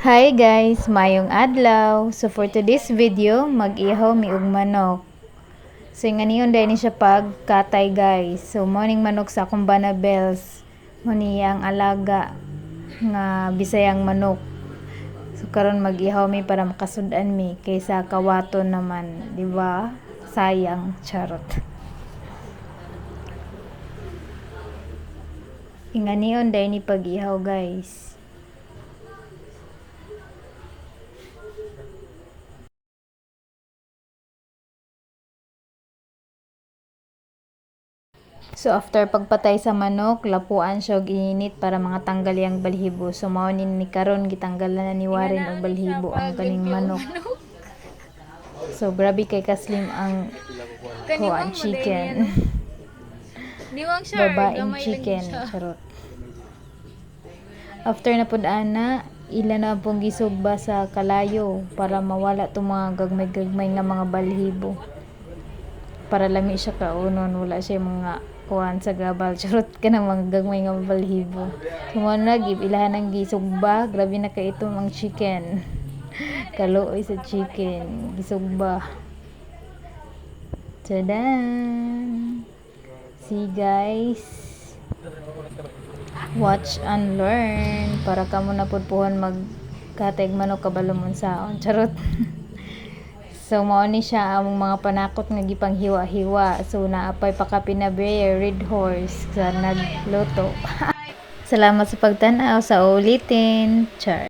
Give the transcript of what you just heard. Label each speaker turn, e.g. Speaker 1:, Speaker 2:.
Speaker 1: Hi guys, mayong adlaw. So for today's video, mag-ihaw mi og manok. So nga niyon dahil ni siya pagkatay guys. So morning manok sa akong Banabels. Mo ang alaga nga bisayang manok. So karon mag-ihaw mi para makasudan mi kaysa kawaton naman, di ba? Sayang, charot. Inganiyon dahil ni pag-ihaw guys. So after pagpatay sa manok, lapuan siya og init para mga tanggal yang balhibo. So mao ni ni karon gitanggalan na ni Warren og balhibo ang kaning manok. So grabe kay kaslim ang kuan chicken.
Speaker 2: Diwang siya.
Speaker 1: Babaeng chicken. Charot. After na pud ana, ila na pong gisugba sa kalayo para mawala tong mga gagmay-gagmay nga mga balhibo. Para lami siya kaunon, wala siya mga kuan sa gabal. Charot ka na mga gagmay nga balhibo. Sumano na, gib ilahan ang gisugba. Grabe na ka itong ang chicken. Kaluoy sa chicken. Gisugba. Tadan! See guys. Watch and learn para kamo na pud puhon mag kateg manok kabalumon saon. Charot. so mao ni siya among mga panakot nga gipanghiwa-hiwa. So naapay pa ka pinabear red horse sa nagluto. Salamat sa pagtan-aw sa ulitin. Char.